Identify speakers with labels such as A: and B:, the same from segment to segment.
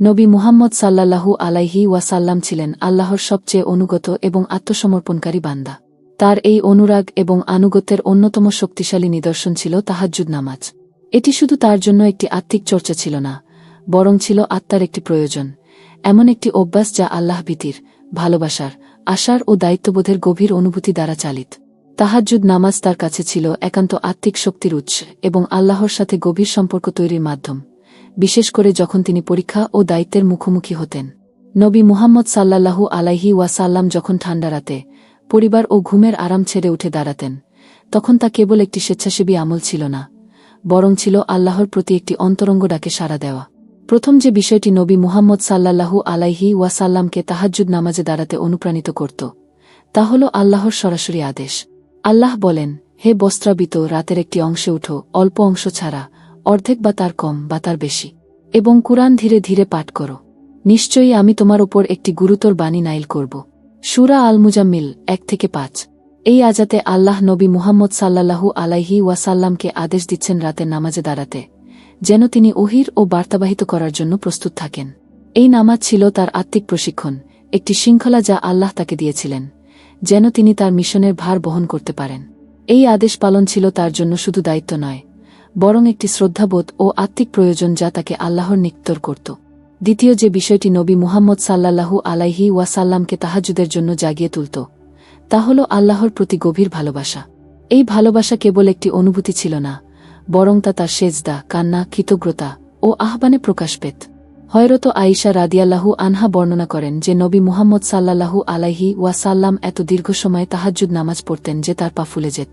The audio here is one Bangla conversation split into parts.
A: নবী মুহাম্মদ সাল্লাল্লাহু আলাইহি ওয়াসাল্লাম ছিলেন আল্লাহর সবচেয়ে অনুগত এবং আত্মসমর্পণকারী বান্দা। তার এই অনুরাগ এবং আনুগত্যের অন্যতম শক্তিশালী নিদর্শন ছিল তাহাজ্জুদ নামাজ। এটি শুধু তার জন্য একটি আত্মিক চর্চা ছিল না, বরং ছিল আত্মার একটি প্রয়োজন, এমন একটি অভ্যাস যা আল্লাহ ভীতির, ভালোবাসার, আশার ও দায়িত্ববোধের গভীর অনুভূতি দ্বারা চালিত। তাহাজ্জুদ নামাজ তার কাছে ছিল একান্ত আত্মিক শক্তির উৎস এবং আল্লাহর সাথে গভীর সম্পর্ক তৈরির মাধ্যম। বিশেষ করে যখন তিনি পরীক্ষা ও দায়িত্বের মুখোমুখি হতেন। নবী মুহাম্মদ সাল্লাল্লাহু আলাইহি ওয়াসাল্লাম যখন ঠান্ডা রাতে পরিবার ও ঘুমের আরাম ছেড়ে উঠে দাঁড়াতেন, তখন তা কেবল একটি স্বেচ্ছাসেবী আমল ছিল না, বরং ছিল আল্লাহর প্রতি একটি অন্তরঙ্গ ডাকে সাড়া দেওয়া। প্রথম যে বিষয়টি নবী মুহাম্মদ সাল্লাল্লাহু আলাইহি ওয়াসাল্লামকে তাহাজ্জুদ নামাজে দাঁড়াতে অনুপ্রাণিত করত, তা হল আল্লাহর সরাসরি আদেশ। আল্লাহ বলেন, হে বস্ত্রাবিত, রাতের একটি অংশে উঠো, অল্প অংশ ছাড়া, অর্ধেক বা তার কম বা তার বেশি। এবং কুরআন ধীরে ধীরে পাঠ করো। নিশ্চয়ই আমি তোমার ওপর একটি গুরুতর বাণী নাইল করব। সুরা আল মুজাম্মিল এক থেকে পাঁচ। এই আজাতে আল্লাহ নবী মুহাম্মদ সাল্লাল্লাহু আলাইহি ওয়াসাল্লামকে আদেশ দিচ্ছেন রাতে নামাজে দাঁড়াতে, যেন তিনি ওহির ও বার্তাবাহিত করার জন্য প্রস্তুত থাকেন। এই নামাজ ছিল তার আত্মিক প্রশিক্ষণ, একটি শৃঙ্খলা যা আল্লাহ তাকে দিয়েছিলেন, যেন তিনি তার মিশনের ভার বহন করতে পারেন। এই আদেশ পালন ছিল তার জন্য শুধু দায়িত্ব নয় বরং একটি শ্রদ্ধাবোধ ও আত্মিক প্রয়োজন যা তাকে আল্লাহর নিক্তর করত। দ্বিতীয় যে বিষয়টি নবী মুহাম্মদ সাল্লাল্লাহু আলাইহি ওয়াসাল্লামকে তাহাজুদের জন্য জাগিয়ে তুলত, তা হল আল্লাহর প্রতি গভীর ভালোবাসা। এই ভালোবাসা কেবল একটি অনুভূতি ছিল না, বরং তা তার সেজদা, কান্না, কৃতজ্ঞতা ও আহ্বানে প্রকাশ পেত। হয়রত আইসা রাদিয়াল্লাহু আনহা বর্ণনা করেন যে নবী মুহাম্মদ সাল্লাল্লাহু আলাইহি ওয়াসাল্লাম এত দীর্ঘ সময় তাহাজ্জুদ নামাজ পড়তেন যে তার পা ফুলে যেত।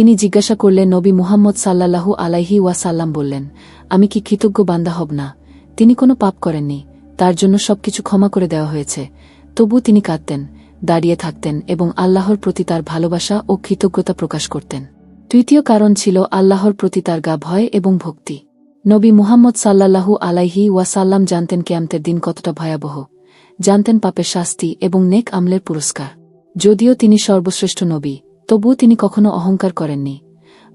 A: তিনি জিজ্ঞাসা করলেন, নবী মুহাম্মদ সাল্লাল্লাহু আলাইহি ওয়াসাল্লাম বললেন, আমি কি কৃতজ্ঞ বান্দা হব না? তিনি কোনো পাপ করেননি, তার জন্য সবকিছু ক্ষমা করে দেওয়া হয়েছে। তবু তিনি কাঁদতেন, দাঁড়িয়ে থাকতেন এবং আল্লাহর প্রতি তার ভালোবাসা ও কৃতজ্ঞতা প্রকাশ করতেন। তৃতীয় কারণ ছিল আল্লাহর প্রতি তার গা ভয় এবং ভক্তি। নবী মুহাম্মদ সাল্লাল্লাহু আলাইহি ওয়াসাল্লাম জানতেন ক্যাম্পের দিন কতটা ভয়াবহ। জানতেন পাপের শাস্তি এবং নেক আমলের পুরস্কার। যদিও তিনি সর্বশ্রেষ্ঠ নবী তবুও তিনি কখনো অহংকার করেননি,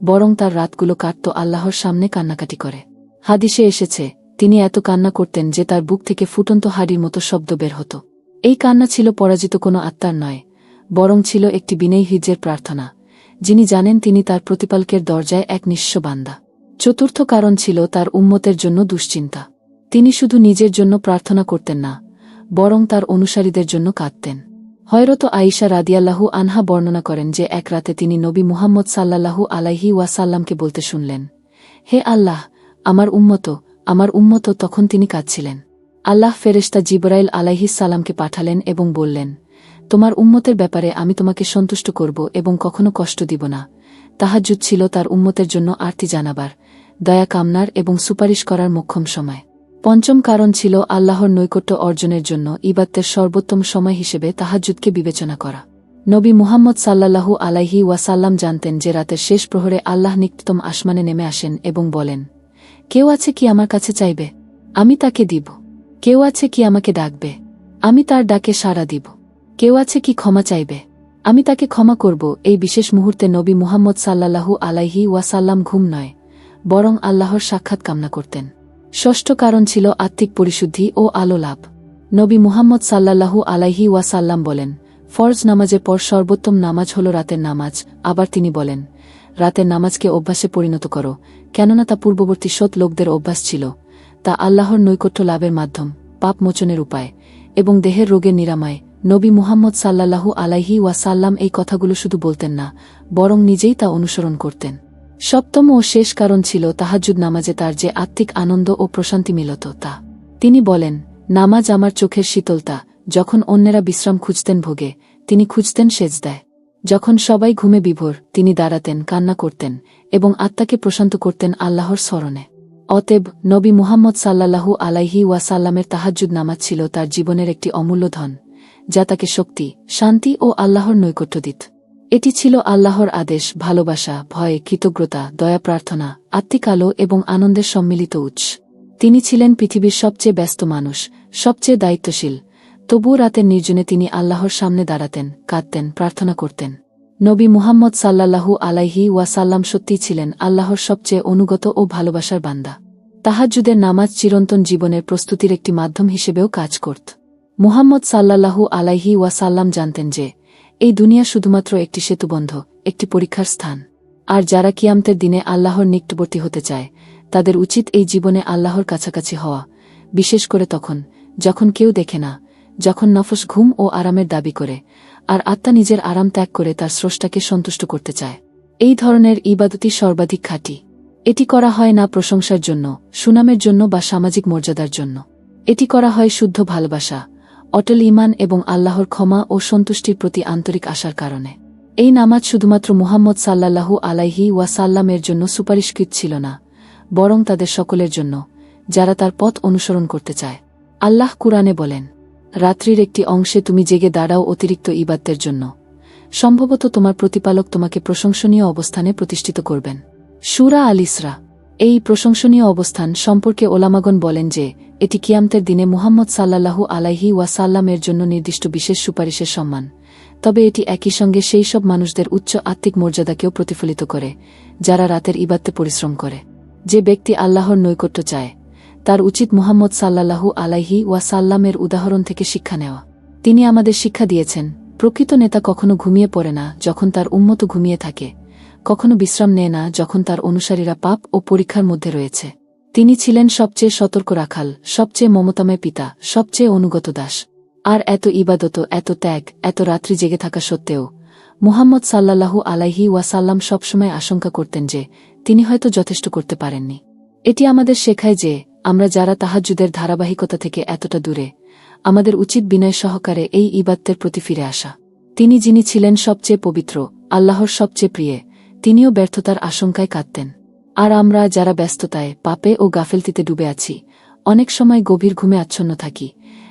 A: বরং তার রাতগুলো কাটত আল্লাহর সামনে কান্নাকাটি করে। হাদিসে এসেছে, তিনি এত কান্না করতেন যে তার বুক থেকে ফুটন্ত হাড়ির মতো শব্দ বের হতো। এই কান্না ছিল পরাজিত কোনো আত্মার নয়, বরং ছিল একটি বিনয়ী হিজের প্রার্থনা, যিনি জানেন তিনি তার প্রতিপালকের দরজায় এক নিঃস্ব বান্দা। চতুর্থ কারণ ছিল তার উম্মতের জন্য দুশ্চিন্তা। তিনি শুধু নিজের জন্য প্রার্থনা করতেন না, বরং তার অনুসারীদের জন্য কাঁদতেন। হয়রত আইসা রাদিয়াল্লাহু আনহা বর্ণনা করেন যে এক রাতে তিনি নবী মুহাম্মদ সাল্লাল্লাহু আলাইহি ওয়াসাল্লামকে বলতে শুনলেন, হে আল্লাহ, আমার উম্মত আমার উম্মত তখন তিনি কাঁদছিলেন। আল্লাহ ফেরেশতা জিবরাইল আলাইহিস সালামকে পাঠালেন এবং বললেন, তোমার উম্মতের ব্যাপারে আমি তোমাকে সন্তুষ্ট করব এবং কখনো কষ্ট দিব না। তাহাজ্জুদ ছিল তার উম্মতের জন্য আরতি জানাবার, দয়া কামনার এবং সুপারিশ করার মোক্ষম সময়। পঞ্চম কারণ ছিল আল্লাহর নৈকট্য অর্জনের জন্য ইবাত্তের সর্বোত্তম সময় হিসেবে তাহাজ্জুদকে বিবেচনা করা। নবী মুহাম্মদ সাল্লাল্লাহু আলাইহি ওয়াসাল্লাম জানতেন যে রাতের শেষ প্রহরে আল্লাহ নিকটতম আসমানে নেমে আসেন এবং বলেন, কেউ আছে কি আমার কাছে চাইবে? আমি তাকে দিব। কেউ আছে কি আমাকে ডাকবে? আমি তার ডাকে সাড়া দিব। কেউ আছে কি ক্ষমা চাইবে? আমি তাকে ক্ষমা করব। এই বিশেষ মুহূর্তে নবী মুহাম্মদ সাল্লাল্লাহু আলাইহি ওয়াসাল্লাম ঘুম নয়, বরং আল্লাহর সাক্ষাৎ কামনা করতেন। ষষ্ঠ কারণ ছিল আত্মিক পরিশুদ্ধি ও আলো লাভ। নবী মুহাম্মদ সাল্লাল্লাহু আলাইহি ওয়াসাল্লাম বলেন, ফরজ নামাজের পর সর্বোত্তম নামাজ হল রাতের নামাজ। আবার তিনি বলেন, রাতের নামাজকে অভ্যাসে পরিণত করো, কেননা তা পূর্ববর্তী সৎ লোকদের অভ্যাস ছিল। তা আল্লাহর নৈকট্য লাভের মাধ্যম, পাপ মোচনের উপায় এবং দেহের রোগের নিরাময়। নবী মুহাম্মদ সাল্লাল্লাহু আলাইহি ওয়াসাল্লাম এই কথাগুলো শুধু বলতেন না, বরং নিজেই তা অনুসরণ করতেন। সপ্তম ও শেষ কারণ ছিল তাহাজুদ নামাজে তার যে আত্মিক আনন্দ ও প্রশান্তি মিলত তা। তিনি বলেন, নামাজ আমার চোখের শীতলতা। যখন অন্যেরা বিশ্রাম খুঁজতেন ভোগে, তিনি খুঁজতেন সেজদায়। যখন সবাই ঘুমে বিভোর, তিনি দাঁড়াতেন, কান্না করতেন এবং আত্মাকে প্রশান্ত করতেন আল্লাহর স্মরণে। অতএব নবী মুহাম্মদ সাল্লাল্লাহু আলাইহি ওয়াসাল্লামের তাহাজ্জুদ নামাজ ছিল তার জীবনের একটি অমূল্য ধন, যা তাকে শক্তি, শান্তি ও আল্লাহর নৈকট্য দিত। এটি ছিল আল্লাহর আদেশ, ভালোবাসা, ভয়, কৃতজ্ঞতা, দয়া প্রার্থনা, আত্মিক আলো এবং আনন্দের সম্মিলিত উৎস। তিনি ছিলেন পৃথিবীর সবচেয়ে ব্যস্ত মানুষ, সবচেয়ে দায়িত্বশীল। তবুও রাতের নির্জনে তিনি আল্লাহর সামনে দাঁড়াতেন, কাঁদতেন, প্রার্থনা করতেন। নবী মুহাম্মদ সাল্লাল্লাহু আলাইহি ওয়াসাল্লাম সত্যিই ছিলেন আল্লাহর সবচেয়ে অনুগত ও ভালোবাসার বান্দা। তাহাজ্জুদের নামাজ চিরন্তন জীবনের প্রস্তুতির একটি মাধ্যম হিসেবেও কাজ করত। মুহাম্মদ সাল্লাল্লাহু আলাইহি ওয়াসাল্লাম জানতেন যে এই দুনিয়া শুধুমাত্র একটি সেতুবন্ধ, একটি পরীক্ষার স্থান। আর যারা কিয়ামতের দিনে আল্লাহর নিকটবর্তী হতে চায়, তাদের উচিত এই জীবনে আল্লাহর কাছাকাছি হওয়া, বিশেষ করে তখন, যখন কেউ দেখে না, যখন নফস ঘুম ও আরামের দাবি করে, আর আত্মা নিজের আরাম ত্যাগ করে তার স্রষ্টাকে সন্তুষ্ট করতে চায়। এই ধরনের ইবাদতি সর্বাধিক খাঁটি। এটি করা হয় না প্রশংসার জন্য, সুনামের জন্য বা সামাজিক মর্যাদার জন্য। এটি করা হয় শুদ্ধ ভালোবাসা অটল ইমান এবং আল্লাহর ক্ষমা ও সন্তুষ্টির প্রতি আন্তরিক আসার কারণে। এই নামাজ শুধুমাত্র মুহাম্মদ সাল্লাল্লাহু আলাইহি ওয়াসাল্লামের জন্য সুপারিশকৃত ছিল না, বরং তাদের সকলের জন্য, যারা তার পথ অনুসরণ করতে চায়। আল্লাহ কুরআনে বলেন, রাত্রির একটি অংশে তুমি জেগে দাঁড়াও অতিরিক্ত ইবাদ্দের জন্য। সম্ভবত তোমার প্রতিপালক তোমাকে প্রশংসনীয় অবস্থানে প্রতিষ্ঠিত করবেন। সুরা আলিসরা এই প্রশংসনীয় অবস্থান সম্পর্কে ওলামাগন বলেন যে এটি কিয়ামতের দিনে মুহাম্মদ সাল্লাল্লাহু আলাইহি ওয়াসাল্লামের জন্য নির্দিষ্ট বিশেষ সুপারিশের সম্মান। তবে এটি একই সঙ্গে সেই সব মানুষদের উচ্চ আত্মিক মর্যাদাকেও প্রতিফলিত করে, যারা রাতের ইবাদতে পরিশ্রম করে। যে ব্যক্তি আল্লাহর নৈকট্য চায়, তার উচিত মুহাম্মদ সাল্লাল্লাহু আলাইহি ওয়াসাল্লামের উদাহরণ থেকে শিক্ষা নেওয়া। তিনি আমাদের শিক্ষা দিয়েছেন, প্রকৃত নেতা কখনো ঘুমিয়ে পড়ে না যখন তার উন্মত ঘুমিয়ে থাকে, কখনো বিশ্রাম নেয় না যখন তার অনুসারীরা পাপ ও পরীক্ষার মধ্যে রয়েছে। তিনি ছিলেন সবচেয়ে সতর্ক রাখাল, সবচেয়ে মমতাময় পিতা, সবচেয়ে অনুগত দাস। আর এত ইবাদত, এত ত্যাগ, এত রাত্রি জেগে থাকা সত্ত্বেও, মুহাম্মদ সাল্লাল্লাহু আলাইহি ওয়াসাল্লাম সবসময় আশঙ্কা করতেন যে, তিনি হয়তো যথেষ্ট করতে পারেননি। এটি আমাদের শেখায় যে, আমরা যারা তাহাজ্জুদের ধারাবাহিকতা থেকে এতটা দূরে, আমাদের উচিত বিনয় সহকারে এই ইবাত্তের প্রতি ফিরে আসা। তিনি যিনি ছিলেন সবচেয়ে পবিত্র, আল্লাহর সবচেয়ে প্রিয়, তিনিও ব্যর্থতার আশঙ্কায় কাঁদতেন। আর আমরা যারা ব্যস্ততায় পাপে ও গাফেলতিতে ডুবে আছি, অনেক সময় গভীর ঘুমে আচ্ছন্ন থাকি,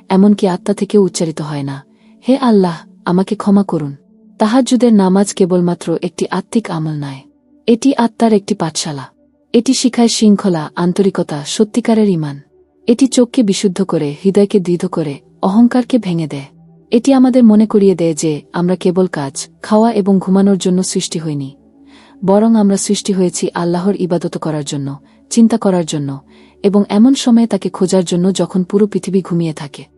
A: এমনকি আত্মা থেকেও উচ্চারিত হয় না। হে আল্লাহ, আমাকে ক্ষমা করুন। তাহাজ্জুদের নামাজ কেবলমাত্র একটি আত্মিক আমল নয়, এটি আত্মার একটি পাঠশালা। এটি শিখায় শৃঙ্খলা, আন্তরিকতা, সত্যিকারের ইমান এটি চোখকে বিশুদ্ধ করে, হৃদয়কে দৃঢ় করে, অহংকারকে ভেঙে দেয়। এটি আমাদের মনে করিয়ে দেয় যে আমরা কেবল কাজ, খাওয়া এবং ঘুমানোর জন্য সৃষ্টি হইনি। বরং আমরা সৃষ্টি হয়েছি আল্লাহর ইবাদত করার জন্য, চিন্তা করার জন্য, এবং এমন সময়ে তাকে খোঁজার জন্য যখন পুরো পৃথিবী ঘুমিয়ে থাকে।